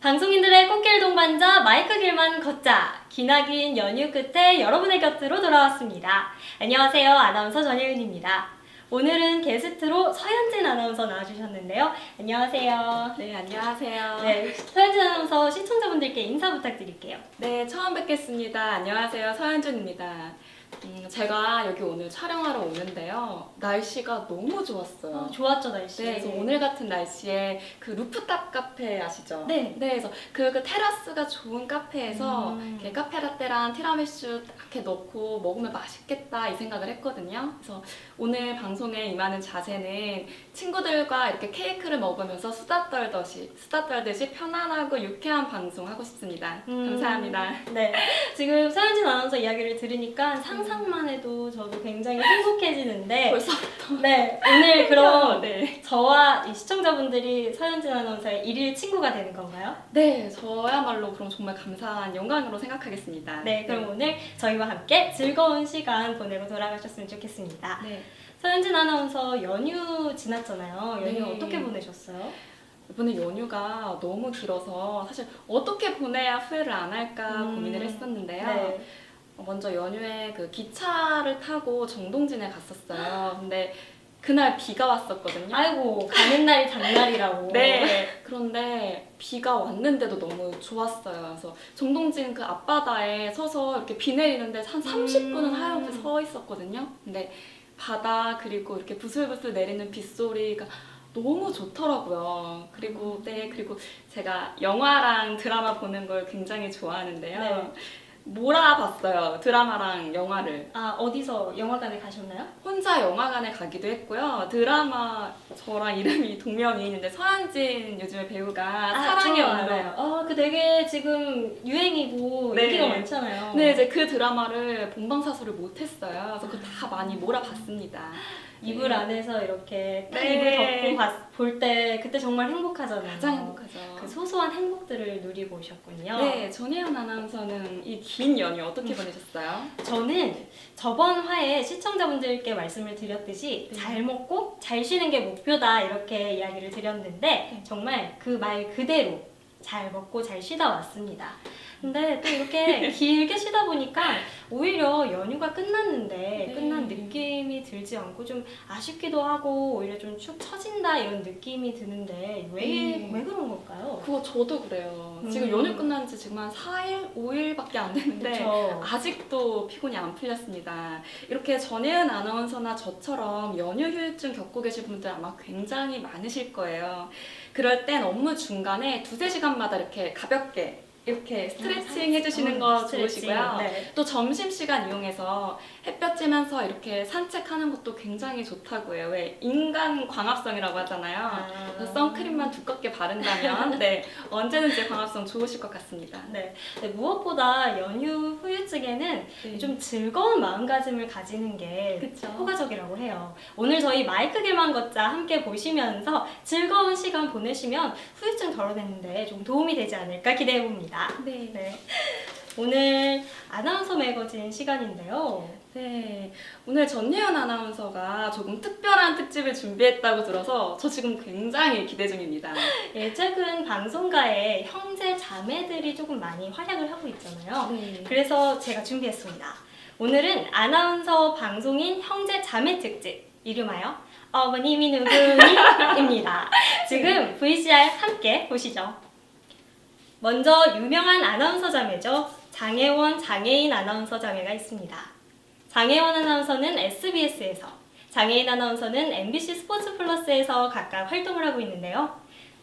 방송인들의 꽃길 동반자 마이크 길만 걷자 기나긴 연휴 끝에 여러분의 곁으로 돌아왔습니다. 안녕하세요 아나운서 전혜윤입니다. 오늘은 게스트로 서현진 아나운서 나와주셨는데요. 안녕하세요. 네, 안녕하세요. 네, 서현진 아나운서 시청자분들께 인사 부탁드릴게요. 네, 처음 뵙겠습니다. 안녕하세요. 서현준입니다. 음, 제가 여기 오늘 촬영하러 오는데요. 날씨가 너무 좋았어요. 어, 좋았죠 날씨. 네, 그래서 오늘 같은 날씨에 그 루프탑 카페 아시죠? 네. 네, 그래서 그, 그 테라스가 좋은 카페에서 음. 이렇게 카페 라떼랑 티라미슈 이렇게 넣고 먹으면 맛있겠다 이 생각을 했거든요. 그래서 오늘 방송에 임하는 자세는 친구들과 이렇게 케이크를 먹으면서 수다 떨듯이 수다 떨듯이 편안하고 유쾌한 방송 하고 싶습니다. 음, 감사합니다. 네, 지금 서현진 아나운서 이야기를 들으니까 상상만 해도 저도 굉장히 행복해지는데 벌써부터 네, 오늘 그럼 네. 저와 이 시청자분들이 서현진 아나운서의 일일 친구가 되는 건가요? 네, 저야말로 그럼 정말 감사한 영광으로 생각하겠습니다. 네, 그럼 오늘 저희와 함께 즐거운 시간 보내고 돌아가셨으면 좋겠습니다. 네. 서현진 아나운서 연휴 지났잖아요. 연휴 네. 어떻게 보내셨어요? 이번에 연휴가 너무 길어서 사실 어떻게 보내야 후회를 안 할까 음, 고민을 했었는데요. 네. 어, 먼저 연휴에 그 기차를 타고 정동진에 갔었어요. 근데 그날 비가 왔었거든요. 아이고 가는 날이 장날이라고. 네. 그런데 비가 왔는데도 너무 좋았어요. 그래서 정동진 그 앞바다에 서서 이렇게 비 내리는데 한 30분은 음. 하얗게 서 있었거든요. 근데 바다 그리고 이렇게 부슬부슬 내리는 빗소리가 너무 좋더라고요. 그리고 네 그리고 제가 영화랑 드라마 보는 걸 굉장히 좋아하는데요. 네. 몰아봤어요. 드라마랑 영화를. 아 어디서 영화관에 가셨나요? 혼자 영화관에 가기도 했고요. 드라마 저랑 이름이 동명이인인데 서현진 요즘에 배우가 사랑의 저. 알아요. 아, 그 되게 지금 유행이고 네. 인기가 많잖아요. 네, 이제 그 드라마를 본방사수를 못했어요. 그래서 그거 다 많이 몰아봤습니다. 이불 네. 안에서 이렇게 딱 네. 이불 덮고 볼 때 그때 정말 행복하잖아요. 가장 행복하죠. 그 소소한 행복들을 누리고 오셨군요. 네, 전혜연 아나운서는 이 긴 연휴 어떻게 보내셨어요? 저는 저번 화에 시청자분들께 말씀을 드렸듯이 네. 잘 먹고 잘 쉬는 게 목표다 이렇게 이야기를 드렸는데 정말 그 말 그대로 잘 먹고 잘 쉬다 왔습니다. 근데 또 이렇게 길게 쉬다 보니까 오히려 연휴가 끝났는데 네. 끝난 느낌이 들지 않고 좀 아쉽기도 하고 오히려 좀 축 처진다 이런 느낌이 드는데 왜, 네. 왜 그런 걸까요? 그거 저도 그래요. 지금 음. 연휴 끝난 지 지금 한 4일, 5일밖에 안 됐는데 그쵸. 아직도 피곤이 안 풀렸습니다. 이렇게 전혜은 아나운서나 저처럼 연휴 휴유증 겪고 계신 분들 아마 굉장히 많으실 거예요. 그럴 땐 업무 중간에 두세 시간마다 이렇게 가볍게 이렇게 스트레칭 해주시는 거 어, 스트레칭. 좋으시고요. 네. 또 점심시간 이용해서 햇볕 쬐면서 이렇게 산책하는 것도 굉장히 좋다고 해요. 왜 인간 광합성이라고 하잖아요. 아. 그래서 선크림만 두껍게 바른다면 네 언제든지 광합성 좋으실 것 같습니다. 네. 네, 무엇보다 연휴 후유증에는 좀 즐거운 마음가짐을 가지는 게 그쵸. 효과적이라고 해요. 오늘 저희 마이크 길만 걷자 함께 보시면서 즐거운 시간 보내시면 후유증 덜어내는데 좀 도움이 되지 않을까 기대해 봅니다. 네. 네. 오늘 아나운서 매거진 시간인데요. 네. 오늘 전예현 아나운서가 조금 특별한 특집을 준비했다고 들어서 저 지금 굉장히 기대 중입니다. 예, 최근 방송가에 형제 자매들이 조금 많이 활약을 하고 있잖아요. 네. 그래서 제가 준비했습니다. 오늘은 아나운서 방송인 형제 자매 특집 이름하여 어머님이 누구니입니다. 지금 VCR 함께 보시죠. 먼저 유명한 아나운서 자매죠. 장혜원, 장혜인 아나운서 자매가 있습니다. 장혜원 아나운서는 SBS에서, 장혜인 아나운서는 MBC 스포츠 플러스에서 각각 활동을 하고 있는데요.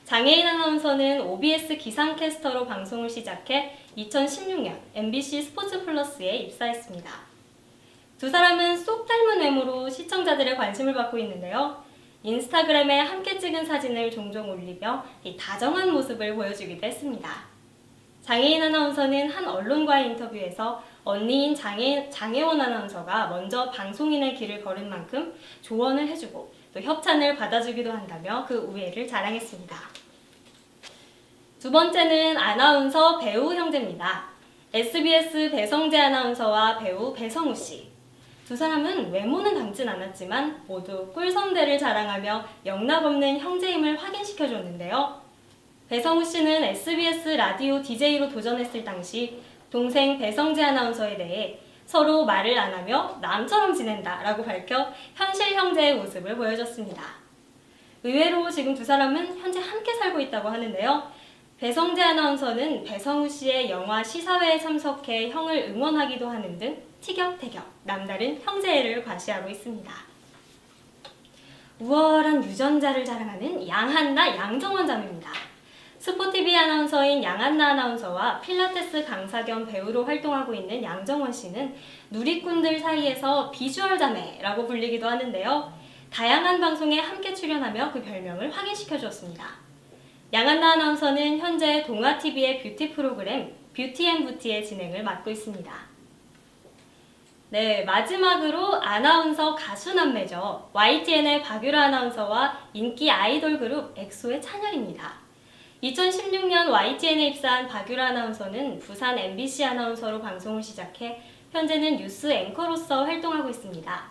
장혜인 아나운서는 OBS 기상캐스터로 방송을 시작해 2016년 MBC 스포츠 플러스에 입사했습니다. 두 사람은 쏙 닮은 외모로 시청자들의 관심을 받고 있는데요. 인스타그램에 함께 찍은 사진을 종종 올리며 이 다정한 모습을 보여주기도 했습니다. 장혜인 아나운서는 한 언론과의 인터뷰에서 언니인 장혜, 장혜원 아나운서가 먼저 방송인의 길을 걸은 만큼 조언을 해주고 또 협찬을 받아주기도 한다며 그 우애를 자랑했습니다. 두 번째는 아나운서 배우 형제입니다. SBS 배성재 아나운서와 배우 배성우 씨. 두 사람은 외모는 닮진 않았지만 모두 꿀성대를 자랑하며 영락 없는 형제임을 확인시켜줬는데요. 배성우 씨는 SBS 라디오 DJ로 도전했을 당시 동생 배성재 아나운서에 대해 서로 말을 안 하며 남처럼 지낸다 라고 밝혀 현실 형제의 모습을 보여줬습니다. 의외로 지금 두 사람은 현재 함께 살고 있다고 하는데요. 배성재 아나운서는 배성우 씨의 영화 시사회에 참석해 형을 응원하기도 하는 등 티격태격 남다른 형제애를 과시하고 있습니다. 우월한 유전자를 자랑하는 양한나 양정원 자매입니다. 스포티비 아나운서인 양한나 아나운서와 필라테스 강사 겸 배우로 활동하고 있는 양정원 씨는 누리꾼들 사이에서 비주얼 자매라고 불리기도 하는데요. 다양한 방송에 함께 출연하며 그 별명을 확인시켜 주었습니다. 양한나 아나운서는 현재 동아TV의 뷰티 프로그램 뷰티 앤 부티의 진행을 맡고 있습니다. 네, 마지막으로 아나운서 가수 남매죠. YTN의 박유라 아나운서와 인기 아이돌 그룹 엑소의 찬열입니다. 2016년 YTN에 입사한 박유라 아나운서는 부산 MBC 아나운서로 방송을 시작해 현재는 뉴스 앵커로서 활동하고 있습니다.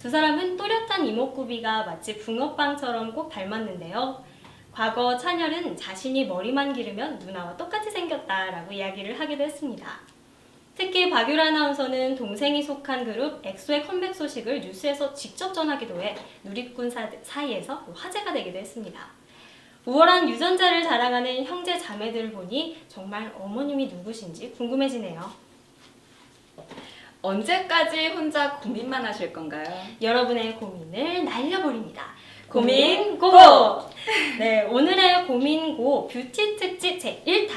두 사람은 또렷한 이목구비가 마치 붕어빵처럼 꼭 닮았는데요. 과거 찬열은 자신이 머리만 기르면 누나와 똑같이 생겼다라고 이야기를 하기도 했습니다. 특히 박유라 아나운서는 동생이 속한 그룹 엑소의 컴백 소식을 뉴스에서 직접 전하기도 해 누리꾼 사- 사이에서 화제가 되기도 했습니다. 우월한 유전자를 자랑하는 형제 자매들을 보니 정말 어머님이 누구신지 궁금해지네요. 언제까지 혼자 고민만 하실 건가요? 여러분의 고민을 날려버립니다. 고민 고! 네, 오늘의 고민고 뷰티 특집 제1탄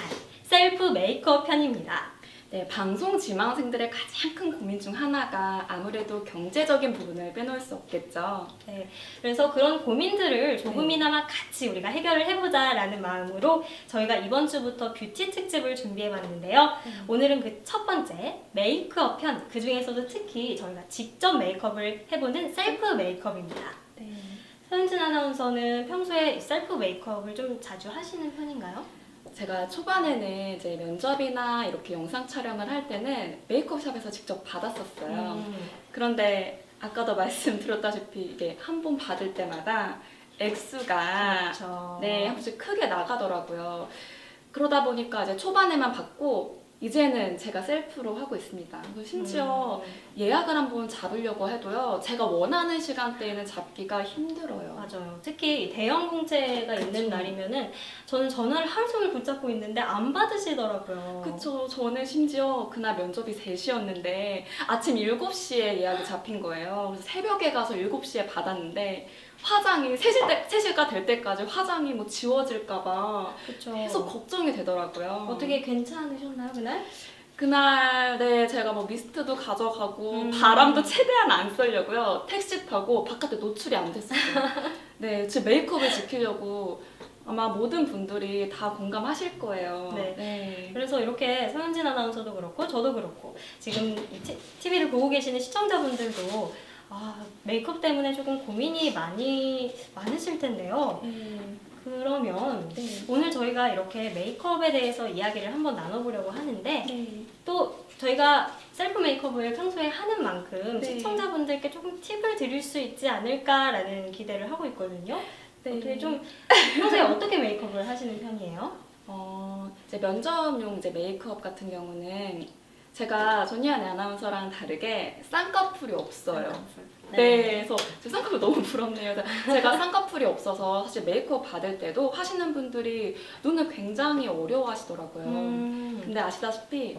셀프 메이크업 편입니다. 네, 방송 지망생들의 가장 큰 고민 중 하나가 아무래도 경제적인 부분을 빼놓을 수 없겠죠. 네, 그래서 그런 고민들을 조금이나마 같이 우리가 해결을 해보자라는 마음으로 저희가 이번 주부터 뷰티 특집을 준비해봤는데요. 오늘은 그 첫 번째 메이크업 편, 그 중에서도 특히 저희가 직접 메이크업을 해보는 셀프 메이크업입니다. 네. 서윤진 아나운서는 평소에 셀프 메이크업을 좀 자주 하시는 편인가요? 제가 초반에는 이제 면접이나 이렇게 영상 촬영을 할 때는 메이크업샵에서 직접 받았었어요. 음, 그런데 아까도 말씀드렸다시피 이게 한 번 받을 때마다 액수가 그렇죠. 네, 한 번씩 크게 나가더라고요. 그러다 보니까 이제 초반에만 받고 이제는 제가 셀프로 하고 있습니다. 심지어 음, 예약을 한번 잡으려고 해도요. 제가 원하는 시간대에는 잡기가 힘들어요. 맞아요. 특히 이 대형 공채가 있는 그쵸. 날이면은 저는 전화를 하루 종일 붙잡고 있는데 안 받으시더라고요. 그쵸. 저는 심지어 그날 면접이 3시였는데 아침 7시에 예약이 잡힌 거예요. 그래서 새벽에 가서 7시에 받았는데 화장이 3시 때, 3시가 될 때까지 화장이 뭐 지워질까봐 그쵸. 계속 걱정이 되더라고요. 어떻게 괜찮으셨나요 그날? 그날 네 제가 뭐 미스트도 가져가고 음. 바람도 최대한 안 쐬려고요 택시 타고 바깥에 노출이 안 됐어요. 네, 제 메이크업을 지키려고 아마 모든 분들이 다 공감하실 거예요. 네. 그래서 이렇게 서현진 아나운서도 그렇고 저도 그렇고 지금 TV를 보고 계시는 시청자분들도 아, 메이크업 때문에 조금 고민이 많이 많으실 텐데요. 네. 그러면 네. 오늘 저희가 이렇게 메이크업에 대해서 이야기를 한번 나눠보려고 하는데 네. 또 저희가 셀프 메이크업을 평소에 하는 만큼 네. 시청자분들께 조금 팁을 드릴 수 있지 않을까라는 기대를 하고 있거든요. 네. 어떻게 좀 평소에 어떻게 메이크업을 하시는 편이에요? 어, 이제 면접용 이제 메이크업 같은 경우는 제가 전희연 아나운서랑 다르게 쌍꺼풀이 없어요. 네, 그래서 저 쌍꺼풀 너무 부럽네요. 제가 쌍꺼풀이 없어서 사실 메이크업 받을 때도 하시는 분들이 눈을 굉장히 어려워하시더라고요. 음, 근데 아시다시피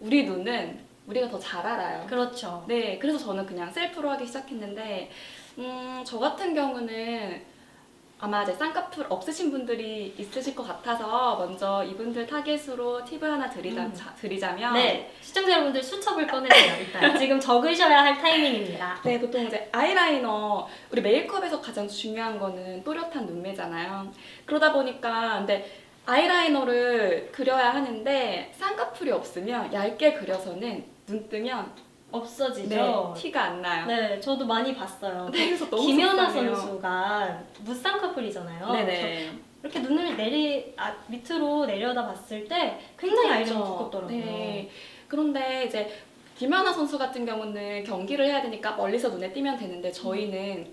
우리 눈은 우리가 더 잘 알아요. 그렇죠. 네, 그래서 저는 그냥 셀프로 하기 시작했는데, 음, 저 같은 경우는 아마 이제 쌍꺼풀 없으신 분들이 있으실 것 같아서 먼저 이분들 타겟으로 팁을 하나 드리자, 음. 자- 드리자면 네, 시청자 여러분들 수첩을 꺼내세요. 일단 지금 적으셔야 할 타이밍입니다. 네, 보통 이제 아이라이너 우리 메이크업에서 가장 중요한 거는 또렷한 눈매잖아요. 그러다 보니까 근데 아이라이너를 그려야 하는데 쌍꺼풀이 없으면 얇게 그려서는 눈 뜨면 없어지죠. 네, 티가 안 나요. 네, 저도 많이 봤어요. 네, 그래서 너무 김연아 속상해요. 선수가 무쌍꺼풀이잖아요. 그래서 네네. 이렇게 눈을 내리 아, 밑으로 내려다 봤을 때 굉장히 아이가 두껍더라고요. 네. 그런데 이제 김연아 선수 같은 경우는 경기를 해야 되니까 멀리서 눈에 띄면 되는데 저희는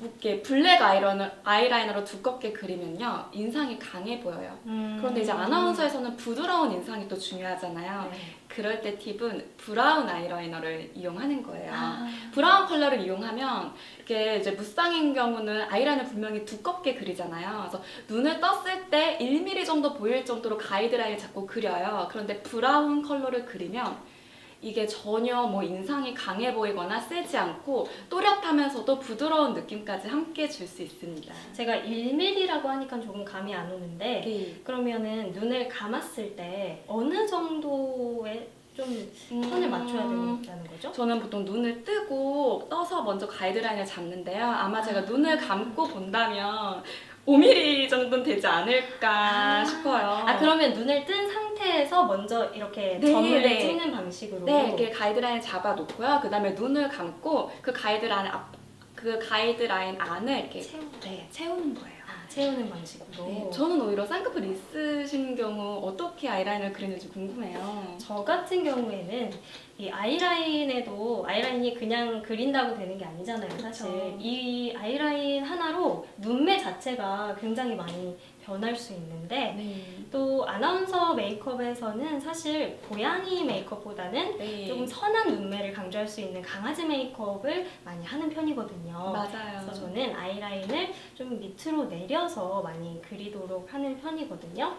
이렇게 블랙 아이라이너, 아이라이너로 두껍게 그리면요 인상이 강해 보여요. 음. 그런데 이제 아나운서에서는 부드러운 인상이 또 중요하잖아요. 네. 그럴 때 팁은 브라운 아이라이너를 이용하는 거예요. 아. 브라운 컬러를 이용하면 이렇게 이제 무쌍인 경우는 아이라인을 분명히 두껍게 그리잖아요. 그래서 눈을 떴을 때 1mm 정도 보일 정도로 가이드라인을 자꾸 그려요. 그런데 브라운 컬러를 그리면 이게 전혀 뭐 인상이 강해 보이거나 세지 않고 또렷하면서도 부드러운 느낌까지 함께 줄 수 있습니다. 제가 1mm라고 하니까 조금 감이 안 오는데 네. 그러면은 눈을 감았을 때 어느 정도의 좀 선을 음. 맞춰야 된다는 거죠? 저는 보통 눈을 뜨고 떠서 먼저 가이드라인을 잡는데요. 아마 제가 눈을 감고 본다면 5mm 정도는 되지 않을까 아. 싶어요. 아 그러면 눈을 뜬 상태에서 먼저 이렇게 네, 점을 네. 찍는 방식으로 네, 이렇게 가이드라인 잡아놓고요. 그 다음에 눈을 감고 그 가이드라인 앞, 그 가이드라인 안을 이렇게 채우, 네, 채우는 거예요. 아, 채우는 방식으로 네, 저는 오히려 쌍꺼풀 있으신 경우 어떻게 아이라인을 그리는지 궁금해요. 저 같은 경우에는 이 아이라인에도 아이라인이 그냥 그린다고 되는 게 아니잖아요, 사실. 그쵸. 이 아이라인 하나로 눈매 자체가 굉장히 많이 변할 수 있는데 네. 또 아나운서 메이크업에서는 사실 고양이 메이크업보다는 네. 조금 선한 눈매를 강조할 수 있는 강아지 메이크업을 많이 하는 편이거든요. 맞아요. 그래서 저는 아이라인을 좀 밑으로 내려서 많이 그리도록 하는 편이거든요.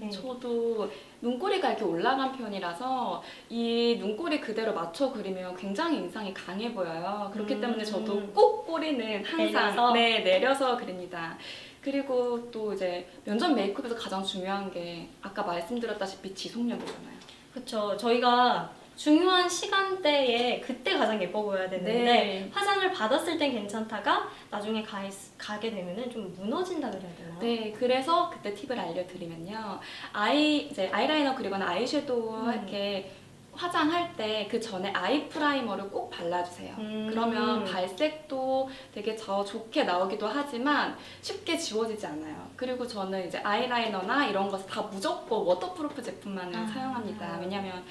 네. 저도 눈꼬리가 이렇게 올라간 편이라서 이 눈꼬리 그대로 맞춰 그리면 굉장히 인상이 강해 보여요. 그렇기 음. 때문에 저도 꼭 꼬리는 항상 내려서? 네, 내려서 그립니다. 그리고 또 이제 면접 메이크업에서 가장 중요한 게 아까 말씀드렸다시피 지속력이잖아요. 그렇죠. 저희가 중요한 시간대에 그때 가장 예뻐 보여야 되는데 네. 화장을 받았을 땐 괜찮다가 나중에 가, 가게 되면은 좀 무너진다 그래야 되나요? 네, 그래서 그때 팁을 알려드리면요. 아이 이제 아이라이너 그리거나 아이섀도우 음. 이렇게 화장할 때 그 전에 아이 프라이머를 꼭 발라주세요. 음. 그러면 발색도 되게 더 좋게 나오기도 하지만 쉽게 지워지지 않아요. 그리고 저는 이제 아이라이너나 이런 것을 다 무조건 워터프루프 제품만을 아. 사용합니다. 왜냐면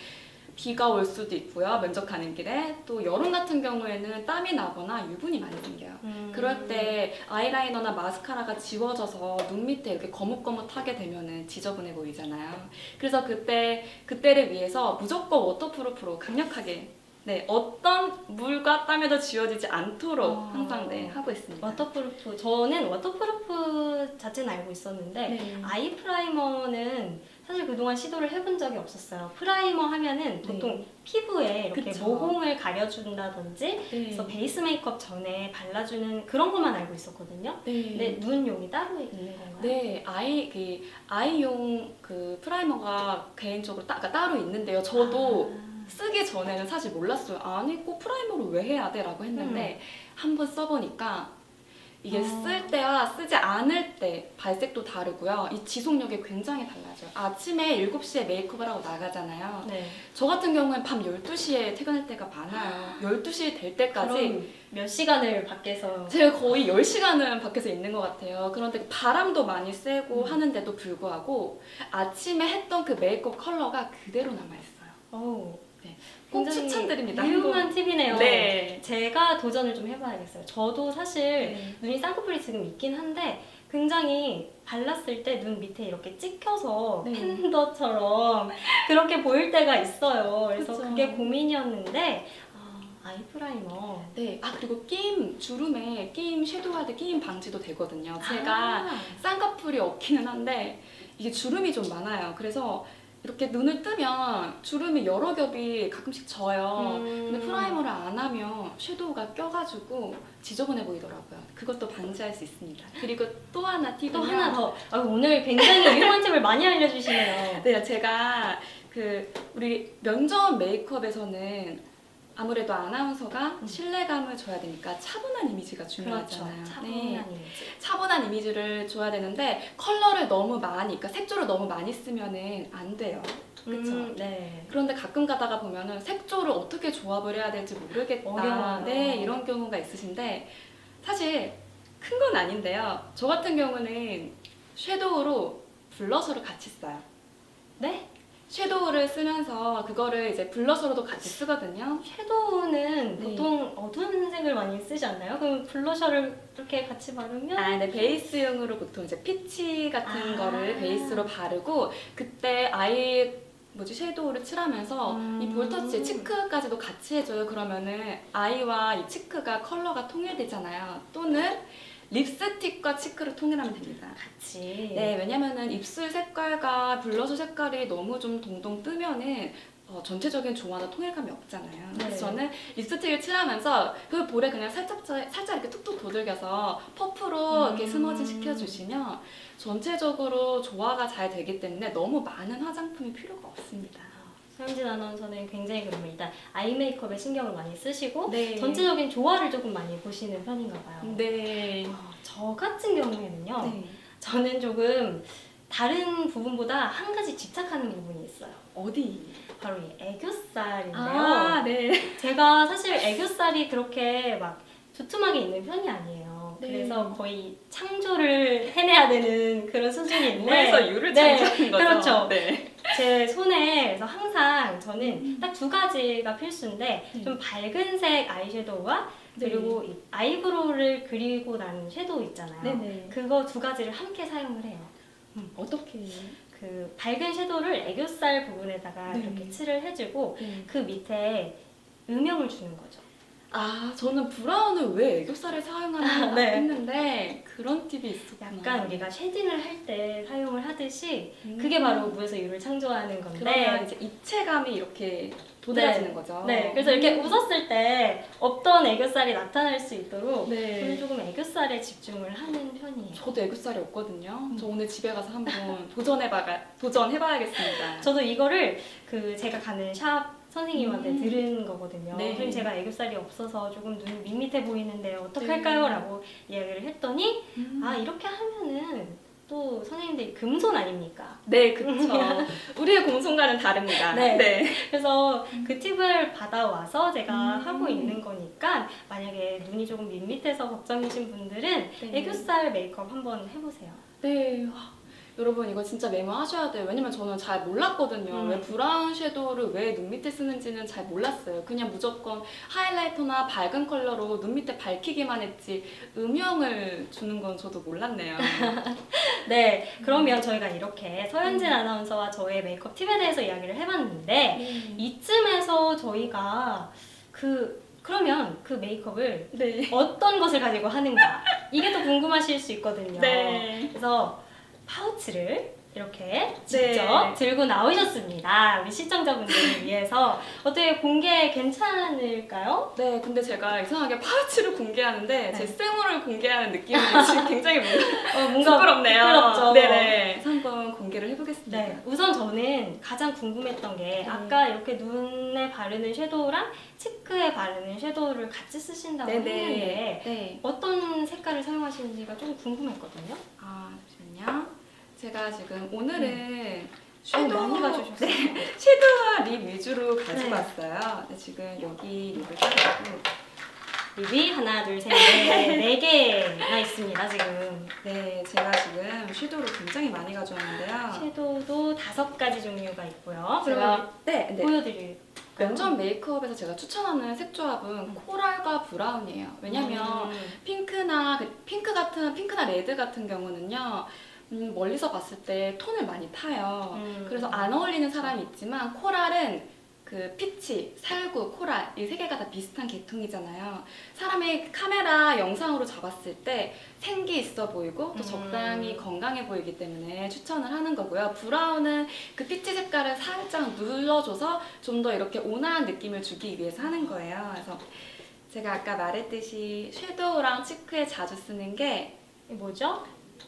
비가 올 수도 있고요. 면접 가는 길에 또 여름 같은 경우에는 땀이 나거나 유분이 많이 생겨요. 음. 그럴 때 아이라이너나 마스카라가 지워져서 눈 밑에 이렇게 거뭇거뭇하게 되면은 지저분해 보이잖아요. 그래서 그때 그때를 위해서 무조건 워터프루프로 강력하게 네 어떤 물과 땀에도 지워지지 않도록 어. 항상 네 하고 있습니다. 워터프루프 저는 워터프루프 자체는 알고 있었는데 네. 아이 프라이머는 사실 그동안 시도를 해본 적이 없었어요. 프라이머 하면은 네. 보통 피부에 이렇게 그쵸. 모공을 가려준다든지 네. 그래서 베이스 메이크업 전에 발라주는 그런 것만 알고 있었거든요. 네. 근데 눈용이 따로 있는 건가요? 네, 아이 그 아이용 그 프라이머가 개인적으로 따, 그러니까 따로 있는데요. 저도 아. 쓰기 전에는 사실 몰랐어요. 아니 꼭 프라이머를 왜 해야 돼?라고 했는데 한번 써보니까 이게 아. 쓸 때와 쓰지 않을 때 발색도 다르고요. 이 지속력이 굉장히 달라져요. 아침에 7시에 메이크업을 하고 나가잖아요. 네. 저 같은 경우는 밤 12시에 퇴근할 때가 많아요. 12시 될 때까지 그럼 몇 시간을 밖에서 제가 거의 10시간은 밖에서 있는 것 같아요. 그런데 바람도 많이 쐬고 음. 하는데도 불구하고 아침에 했던 그 메이크업 컬러가 그대로 남아있어요. 어우, 꼭 굉장히 추천드립니다. 유용한 팁이네요. 네. 제가 도전을 좀 해봐야겠어요. 저도 사실 네. 눈이 쌍꺼풀이 지금 있긴 한데 굉장히 발랐을 때 눈 밑에 이렇게 찍혀서 네. 팬더처럼 그렇게 보일 때가 있어요. 그래서 그쵸. 그게 고민이었는데 아, 아이 프라이머. 네. 아 그리고 끼임 주름에 끼임 섀도우 할때 끼임 방지도 되거든요. 제가 아, 쌍꺼풀이 없기는 한데 이게 주름이 좀 많아요. 그래서 이렇게 눈을 뜨면 주름이 여러 겹이 가끔씩 져요. 음. 근데 프라이머를 안 하면 섀도우가 껴가지고 지저분해 보이더라고요. 그것도 방지할 수 있습니다. 그리고 또 하나 팁은 또 하나 더. 아, 오늘 굉장히 유용한 팁을 많이 알려주시네요. 네, 제가 그 우리 면접 메이크업에서는 아무래도 아나운서가 음. 신뢰감을 줘야 되니까 차분한 이미지가 그렇죠. 중요하잖아요. 차분한 네. 이미지. 차분한 이미지를 줘야 되는데 컬러를 너무 많이, 그러니까 색조를 너무 많이 쓰면은 안 돼요. 그쵸? 음, 네. 그런데 가끔 가다가 보면은 색조를 어떻게 조합을 해야 될지 모르겠다. 어려워요. 네, 이런 경우가 있으신데 사실 큰 건 아닌데요. 저 같은 경우는 섀도우로 블러셔를 같이 써요. 네? 섀도우를 쓰면서 그거를 이제 블러셔로도 같이 쓰거든요. 섀도우는 네. 보통 어두운 색을 많이 쓰지 않나요? 그럼 블러셔를 이렇게 같이 바르면 아, 네, 베이스용으로 보통 이제 피치 같은 아. 거를 베이스로 바르고 그때 아이 뭐지 섀도우를 칠하면서 음. 이 볼터치 치크까지도 같이 해줘요. 그러면은 아이와 이 치크가 컬러가 통일되잖아요. 또는 립스틱과 치크를 통일하면 됩니다. 같이 네, 왜냐면은 입술 색깔과 블러셔 색깔이 너무 좀 동동 뜨면은 어, 전체적인 조화나 통일감이 없잖아요. 네. 그래서 저는 립스틱을 칠하면서 그 볼에 그냥 살짝 살짝 이렇게 툭툭 도들겨서 퍼프로 이렇게 음. 스머지 시켜주시면 전체적으로 조화가 잘 되기 때문에 너무 많은 화장품이 필요가 없습니다. 서현진 아나운서는 굉장히 그러면 일단 아이 메이크업에 신경을 많이 쓰시고 네. 전체적인 조화를 조금 많이 보시는 편인가 봐요. 네. 어, 저 같은 경우에는요. 네. 저는 조금 다른 부분보다 한 가지 집착하는 부분이 있어요. 어디? 바로 이 애교살인데요. 아, 네. 제가 사실 애교살이 그렇게 막 두툼하게 있는 편이 아니에요. 네. 그래서 거의 창조를 해내야 되는 그런 수준인데 몸에서 유를 네, 창조하는 거죠. 그렇죠. 네. 제 손에 그래서 항상 저는 음. 딱두 가지가 필수인데 네. 좀 밝은 색 아이섀도우와 그리고 이 아이브로우를 그리고 난 섀도우 있잖아요. 네네. 그거 두 가지를 함께 사용을 해요. 어떻게? 그 밝은 섀도우를 애교살 부분에다가 네. 이렇게 칠을 해주고 네. 그 밑에 음영을 주는 거죠. 아, 저는 브라운을 왜 애교살을 사용하나 네. 했는데 그런 팁이 있었구나. 약간 우리가 쉐딩을 할 때 사용을 하듯이 음. 그게 바로 무에서 유를 창조하는 건데 그러면 이제 입체감이 이렇게 도드라지는 거죠. 네, 그래서 이렇게 웃었을 때 없던 애교살이 나타날 수 있도록 네. 저는 조금 애교살에 집중을 하는 편이에요. 저도 애교살이 없거든요. 음. 저 오늘 집에 가서 한번 도전해봐가 도전해봐야겠습니다. 저도 이거를 그 제가 가는 샵 선생님한테 음. 들은 거거든요. 네. 선생님 제가 애교살이 없어서 조금 눈이 밋밋해 보이는데 어떻게 네. 할까요? 라고 이야기를 했더니 음. 아 이렇게 하면은 또 선생님들이 금손 아닙니까? 네, 그렇죠. 우리의 공손과는 다릅니다. 네. 그래서 그 팁을 받아와서 제가 음. 하고 있는 거니까 만약에 눈이 조금 밋밋해서 걱정이신 분들은 네. 애교살 메이크업 한번 해보세요. 네. 와, 여러분 이거 진짜 메모하셔야 돼요. 왜냐면 저는 잘 몰랐거든요. 음. 왜 브라운 섀도우를 왜 눈 밑에 쓰는지는 잘 몰랐어요. 그냥 무조건 하이라이터나 밝은 컬러로 눈 밑에 밝히기만 했지 음영을 주는 건 저도 몰랐네요. 네, 음. 그러면 저희가 이렇게 서현진 아나운서와 저의 메이크업 팁에 대해서 이야기를 해봤는데 이쯤에서 저희가 그 그러면 그 메이크업을 네. 어떤 것을 가지고 하는가 이게 또 궁금하실 수 있거든요. 네. 그래서 파우치를 이렇게 직접 들고 나오셨습니다. 우리 시청자분들을 위해서 어떻게 공개 괜찮을까요? 네, 근데 제가 이상하게 파우치를 공개하는데 네. 제 생얼을 공개하는 느낌이 지금 굉장히 뭔가 어, 뭔가 부끄럽네요. 부끄럽죠. 네네. 그래서 한번 공개를 해보겠습니다. 네, 우선 저는 가장 궁금했던 게 네. 아까 이렇게 눈에 바르는 섀도우랑 치크에 바르는 섀도우를 같이 쓰신다고 했는데 네. 어떤 색깔을 사용하시는지가 좀 궁금했거든요. 아, 잠시만요. 제가 지금 오늘은 어, 많이 가져오셨어요. 섀도우와 립 위주로 가지고 네. 왔어요. 네, 지금 여기 립을 따르고 립이 하나, 둘, 셋, 넷, 네 개나 있습니다, 지금. 네, 제가 지금 섀도우를 굉장히 많이 가져왔는데요. 섀도우도 다섯 가지 종류가 있고요. 제가 네, 네. 보여드릴까요? 면접 메이크업에서 제가 추천하는 색 조합은 코랄과 브라운이에요. 왜냐면 음. 핑크나 그 핑크 같은 핑크나 레드 같은 경우는요. 음, 멀리서 봤을 때 톤을 많이 타요. 음. 그래서 안 어울리는 사람이 있지만 코랄은 그 피치, 살구, 코랄 이 세 개가 다 비슷한 계통이잖아요. 사람이 카메라 영상으로 잡았을 때 생기 있어 보이고 또 음. 적당히 건강해 보이기 때문에 추천을 하는 거고요. 브라운은 그 피치 색깔을 살짝 눌러줘서 좀 더 이렇게 온화한 느낌을 주기 위해서 하는 거예요. 그래서 제가 아까 말했듯이 섀도우랑 치크에 자주 쓰는 게 뭐죠?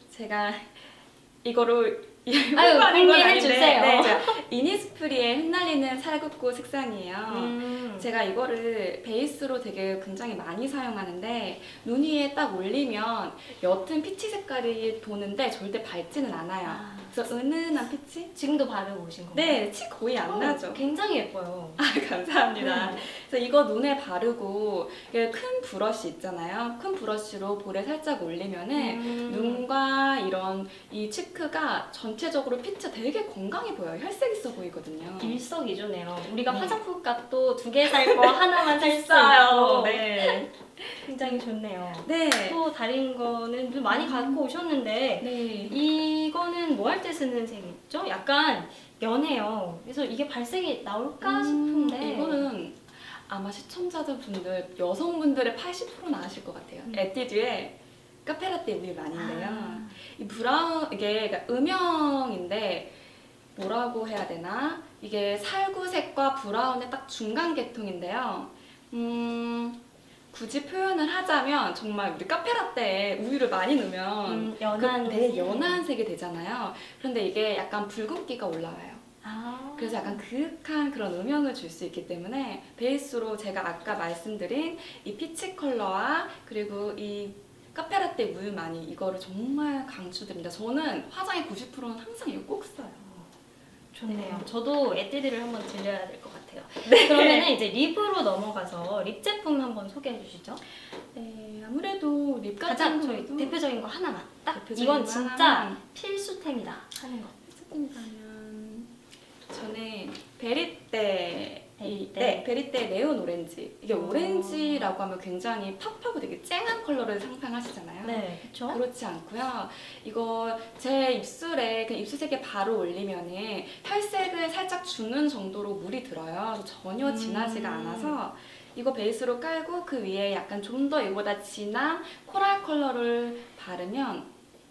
제가 이거를 아유, 공개해 주세요. 네, 이니스프리의 흩날리는 살구꽃 색상이에요. 음. 제가 이거를 베이스로 되게 굉장히 많이 사용하는데 눈 위에 딱 올리면 옅은 피치 색깔이 도는데 절대 밝지는 않아요. 아, 그래서 은은한 피치? 지금도 바르고 오신 건가요? 네, 치 거의 안 어, 나죠. 굉장히 예뻐요. 아, 감사합니다. 음. 그래서 이거 눈에 바르고 이게 큰 브러쉬 있잖아요. 큰 브러쉬로 볼에 살짝 올리면은 음. 눈과 이런 이 치크가 전체적으로 피치 되게 건강해 보여요. 혈색 있어 보이거든요. 일석이조네요. 우리가 네. 화장품 값도 두 개 살 거 하나만 살 수. 있고 네. 굉장히 좋네요. 네. 또 다른 거는 좀 많이 갖고 오셨는데 네. 이거는 뭐 할 때 쓰는 색이죠? 약간 연해요. 그래서 이게 발색이 나올까 음, 싶은데 이거는 아마 시청자분들 여성분들의 80%는 아실 것 같아요. 음. 에뛰드의 카페라떼 우유 많이인데요. 아, 이 브라운 이게 그러니까 음영인데 뭐라고 해야 되나? 이게 살구색과 브라운의 딱 중간 계통인데요. 음, 굳이 표현을 하자면 정말 우리 카페라떼에 우유를 많이 넣으면 음, 그, 연한 네, 색. 연한 색이 되잖아요. 그런데 이게 약간 붉은기가 올라와요. 아. 그래서 약간 그윽한 그런 음영을 줄 수 있기 때문에 베이스로 제가 아까 말씀드린 이 피치 컬러와 그리고 이 카페라떼 우유만이 이거를 정말 강추드립니다. 저는 화장의 90%는 항상 이거 꼭 써요. 좋네요. 네. 저도 에뛰드를 한번 들려야 될 것 같아요. 네. 그러면은 이제 립으로 넘어가서 립 제품 한번 소개해 주시죠. 네, 아무래도 립 가장 같은 저희 경우도 대표적인 거 하나만. 딱 대표적인 이건 거 진짜 하나만 필수템이다 하는 거. 조금이라면 저는 베리떼 이, 베리떼. 네, 베리떼 네온 오렌지 이게 오. 오렌지라고 하면 굉장히 팝하고 되게 쨍한 컬러를 상상하시잖아요. 네, 그렇죠. 그렇지 않고요. 이거 제 입술에 그 입술색에 바로 올리면은 혈색을 살짝 주는 정도로 물이 들어요. 전혀 음. 진하지가 않아서 이거 베이스로 깔고 그 위에 약간 좀 더 이거보다 진한 코랄 컬러를 바르면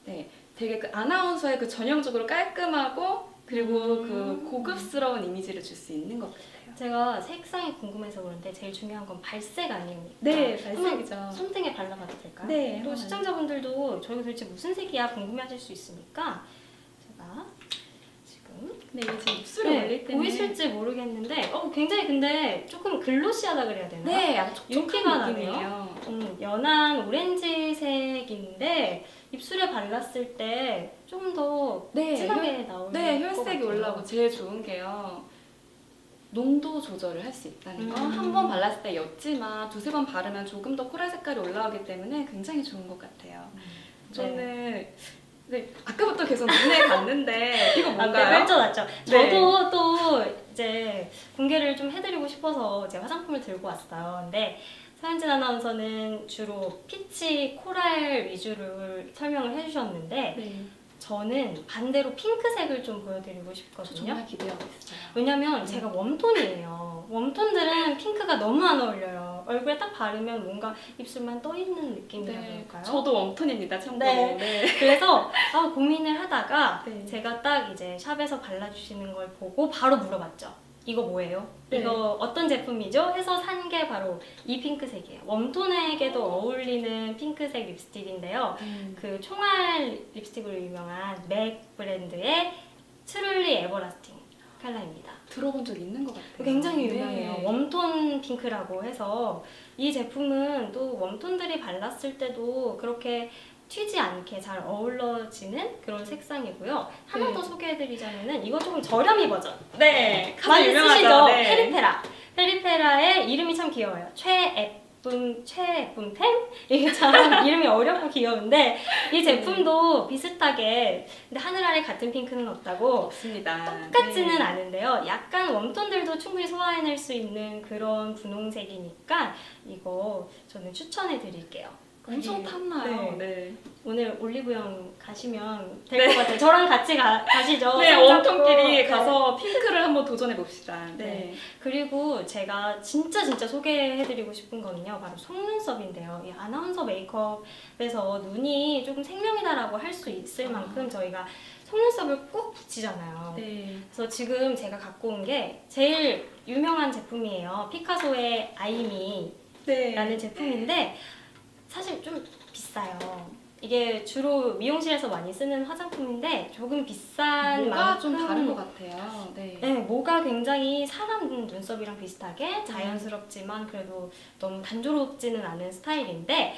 네, 되게 그 아나운서의 그 전형적으로 깔끔하고 그리고 음. 그 고급스러운 이미지를 줄 수 있는 것 같아요. 제가 색상이 궁금해서 그런데 제일 중요한 건 발색 아닙니까? 네, 한번 발색이죠. 손등에 발라봐도 될까요? 네, 또 한번 시청자분들도 저희가 도대체 무슨 색이야 궁금해하실 수 있으니까 제가 지금 네, 이게 지금 입술에 네, 올릴 때는 보이실지 모르겠는데 어 굉장히 근데 조금 글로시하다 그래야 되나? 네, 약간 윤기가 촉촉한 나네요. 느낌이에요. 음, 연한 오렌지색인데 입술에 발랐을 때좀더 네, 진하게 나올 네, 것 혈색이 같아요. 올라오고 제일 좋은 게요. 농도 조절을 할 수 있다는 거. 음. 한번 발랐을 때 옅지만 두세 번 바르면 조금 더 코랄 색깔이 올라오기 때문에 굉장히 좋은 것 같아요. 네. 저는 네, 아까부터 계속 눈에 갔는데 이거 앞에 뭔가요? 펼쳐놨죠. 네. 저도 또 이제 공개를 좀 해드리고 싶어서 제 화장품을 들고 왔어요. 근데 서현진 아나운서는 주로 피치, 코랄 위주를 설명을 해주셨는데 네, 저는 반대로 핑크색을 좀 보여드리고 저 싶거든요. 정말 기대하고 있어요. 왜냐면 제가 웜톤이에요. 웜톤들은 핑크가 너무 안 어울려요. 얼굴에 딱 바르면 뭔가 입술만 떠 있는 느낌이라 네, 그럴까요? 저도 웜톤입니다, 참고로. 네. 네. 그래서 아, 고민을 하다가 네. 제가 딱 이제 샵에서 발라주시는 걸 보고 바로 물어봤죠. 이거 뭐예요? 네. 이거 어떤 제품이죠? 해서 산 게 바로 이 핑크색이에요. 웜톤에게도 어울리는 핑크색 립스틱인데요. 음. 그 총알 립스틱으로 유명한 맥 브랜드의 트룰리 에버라스팅 컬러입니다. 들어본 적 있는 것 같아요. 굉장히 네. 유명해요. 웜톤 핑크라고 해서 이 제품은 또 웜톤들이 발랐을 때도 그렇게 튀지 않게 잘 어우러지는 그런 색상이고요. 하나 네. 더 소개해드리자면은 이거 조금 저렴이 버전. 네, 가장 많이 유명하죠. 쓰시죠? 네. 페리페라. 페리페라의 이름이 참 귀여워요. 최애쁨, 최애쁨템? 이게 참 이름이 어렵고 귀여운데 이 제품도 비슷하게 근데 하늘 아래 같은 핑크는 없다고 없습니다. 똑같지는 네. 않은데요. 약간 웜톤들도 충분히 소화해낼 수 있는 그런 분홍색이니까 이거 저는 추천해 드릴게요. 엄청 탔나요? 네. 네. 오늘 올리브영 가시면 될것 같아요. 저랑 같이 가, 가시죠. 네, 손잡고. 웜톤끼리 네. 가서 핑크를 한번 도전해 봅시다. 네. 그리고 제가 진짜 진짜 소개해드리고 싶은 거는요, 바로 속눈썹인데요. 이 아나운서 메이크업에서 눈이 조금 생명이다라고 할 수 있을 아. 만큼 저희가 속눈썹을 꼭 붙이잖아요. 네. 그래서 지금 제가 갖고 온 게 제일 유명한 제품이에요. 피카소의 아이미라는 네. 제품인데 사실 좀 비싸요. 이게 주로 미용실에서 많이 쓰는 화장품인데 조금 비싼 뭐가 좀 만큼 다른 것 같아요. 네. 네, 뭐가 굉장히 사람 눈썹이랑 비슷하게 자연스럽지만 그래도 너무 단조롭지는 않은 스타일인데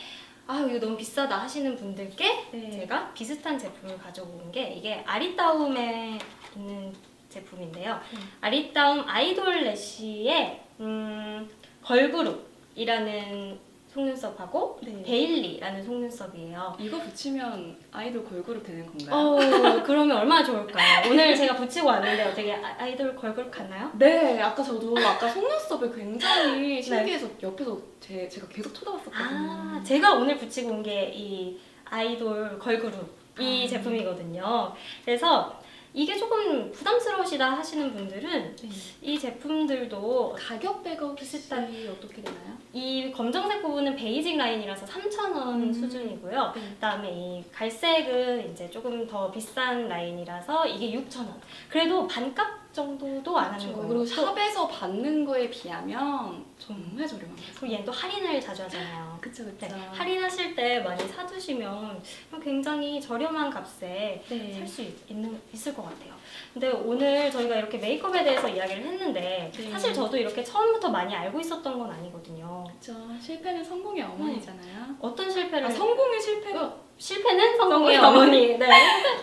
아 이거 너무 비싸다 하시는 분들께 네. 제가 비슷한 제품을 가져온 게 이게 아리따움에 있는 제품인데요. 음. 아리따움 아이돌 래쉬의 음, 걸그룹이라는 속눈썹하고 네. 데일리라는 속눈썹이에요. 이거 붙이면 아이돌 걸그룹 되는 건가요? 어, 그러면 얼마나 좋을까요? 오늘 제가 붙이고 왔는데 어떻게 아- 아이돌 걸그룹 같나요? 네, 아까 저도 아까 속눈썹을 굉장히 신기해서 옆에서 제, 제가 계속 쳐다봤었거든요. 아, 제가 오늘 붙이고 온 게 이 아이돌 걸그룹 이 아. 제품이거든요. 그래서 이게 조금 부담스러우시다 하시는 분들은 네. 이 제품들도 가격대가 비슷한- 혹시 어떻게 되나요? 이 검정색 부분은 베이직 라인이라서 3,000원 음. 수준이고요. 네. 그다음에 이 갈색은 이제 조금 더 비싼 라인이라서 이게 6,000원. 그래도 반값 정도도 안 하는 그렇죠. 거예요. 그리고 또- 샵에서 받는 거에 비하면 정말 저렴한 거죠. 그리고 얘는 또 할인을 자주 하잖아요. 그쵸, 네, 그쵸. 할인하실 때 많이 사두시면 굉장히 저렴한 값에 네. 살 수 있는 있을 것 같아요. 근데 오늘 저희가 이렇게 메이크업에 대해서 이야기를 했는데 네. 사실 저도 이렇게 처음부터 많이 알고 있었던 건 아니거든요. 그쵸. 실패는 성공의 어머니잖아요. 어떤 실패를 아, 성공의 실패가 실패는 성공의 성공의 어머니. 네.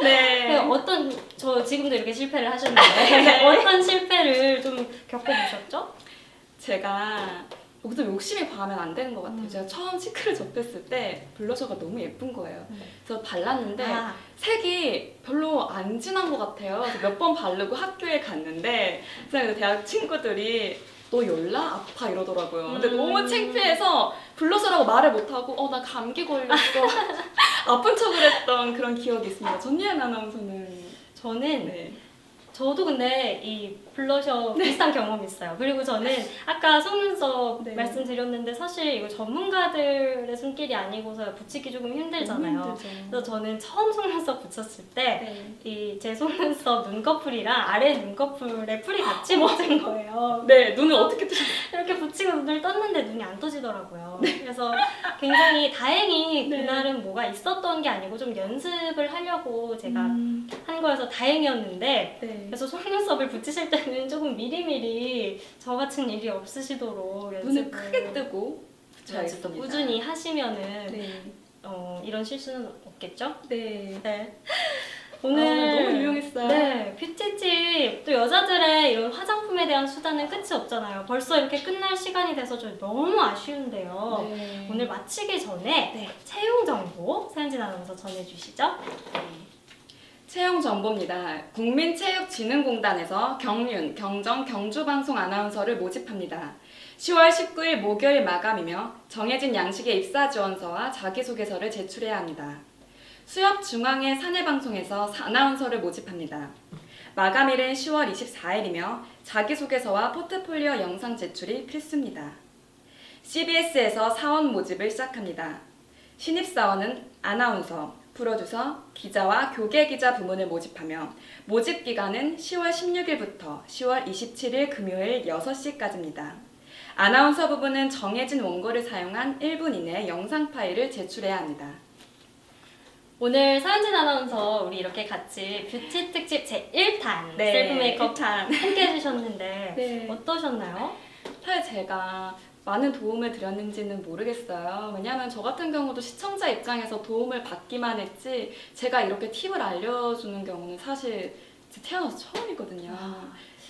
네, 네. 어떤 저 지금도 이렇게 실패를 하셨는데 네. 어떤 실패를 좀 겪어보셨죠? 제가 여기서 욕심이 과하면 안 되는 것 같아요. 음. 제가 처음 시크를 접했을 때 블러셔가 너무 예쁜 거예요. 음. 그래서 발랐는데 아, 색이 별로 안 진한 것 같아요. 몇 번 바르고 학교에 갔는데 그래서 대학 친구들이 너 열나 아파 이러더라고요. 근데 음. 너무 창피해서 블러셔라고 말을 못하고 어 나 감기 걸렸어 아픈 척을 했던 그런 기억이 있습니다. 전예은 아나운서는 저는 네. 저도 근데 이 블러셔 비슷한 경험이 있어요. 그리고 저는 아까 속눈썹 네. 말씀드렸는데 사실 이거 전문가들의 손길이 아니고서 붙이기 조금 힘들잖아요. 그래서 저는 처음 속눈썹 붙였을 때 네. 이제 속눈썹 눈꺼풀이랑 아래 눈꺼풀에 풀이 같이 묻은 거예요. 네 눈을 어떻게 뜨셨어요? 이렇게 붙이고 눈을 떴는데 눈이 안 떠지더라고요. 그래서 굉장히 다행히 네. 그날은 뭐가 있었던 게 아니고 좀 연습을 하려고 제가 음, 한 거여서 다행이었는데 네. 그래서 속눈썹을 붙이실 때는 조금 미리미리 저 같은 일이 없으시도록 연습을 눈을 크게 뜨고 연습도 붙여야겠습니다. 꾸준히 하시면은 네. 어, 이런 실수는 없겠죠? 네. 네. 오늘 오늘 너무 유용했어요. 네, 뷰티팁 또 여자들의 이런 화장품에 대한 수다는 끝이 없잖아요. 벌써 이렇게 끝날 시간이 돼서 저 너무 아쉬운데요. 네. 오늘 마치기 전에 네. 채용 정보 서현진 아나운서 전해주시죠. 채용 정보입니다. 국민체육진흥공단에서 경륜, 경정, 경주방송 아나운서를 모집합니다. 10월 19일 목요일 마감이며 정해진 양식의 입사 지원서와 자기소개서를 제출해야 합니다. 수협 중앙의 사내 방송에서 아나운서를 모집합니다. 마감일은 10월 24일이며 자기소개서와 포트폴리오 영상 제출이 필수입니다. CBS에서 사원 모집을 시작합니다. 신입사원은 아나운서, 프로듀서, 기자와 교계 기자 부문을 모집하며 모집 기간은 10월 16일부터 10월 27일 금요일 6시까지입니다. 아나운서 부분은 정해진 원고를 사용한 1분 이내 영상 파일을 제출해야 합니다. 오늘 서현진 아나운서 우리 이렇게 같이 뷰티 특집 제 1탄 셀프 메이크업 함께 해주셨는데 네. 어떠셨나요? 사실 제가 많은 도움을 드렸는지는 모르겠어요. 왜냐하면 저 같은 경우도 시청자 입장에서 도움을 받기만 했지 제가 이렇게 팁을 알려주는 경우는 사실 제 태어나서 처음이거든요.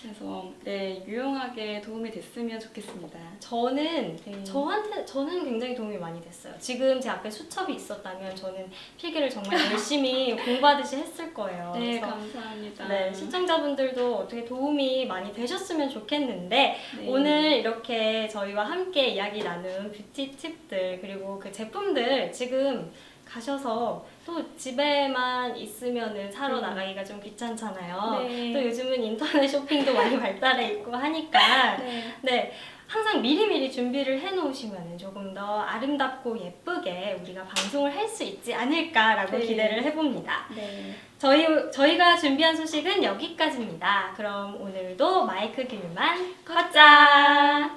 그래서 네 유용하게 도움이 됐으면 좋겠습니다. 저는 네. 저한테 저는 굉장히 도움이 많이 됐어요. 지금 제 앞에 수첩이 있었다면 저는 필기를 정말 열심히 공부하듯이 했을 거예요. 네 그래서 감사합니다. 네, 시청자분들도 어떻게 도움이 많이 되셨으면 좋겠는데 네. 오늘 이렇게 저희와 함께 이야기 나눈 뷰티 팁들 그리고 그 제품들 지금 가셔서 또 집에만 있으면은 사러 네. 나가기가 좀 귀찮잖아요. 네. 또 요즘은 인터넷 쇼핑도 많이 발달해 있고 하니까 네. 네. 항상 미리미리 준비를 해놓으시면 조금 더 아름답고 예쁘게 우리가 방송을 할 수 있지 않을까라고 네. 기대를 해봅니다. 네. 저희, 저희가 준비한 소식은 여기까지입니다. 그럼 오늘도 마이크 길만 걷자!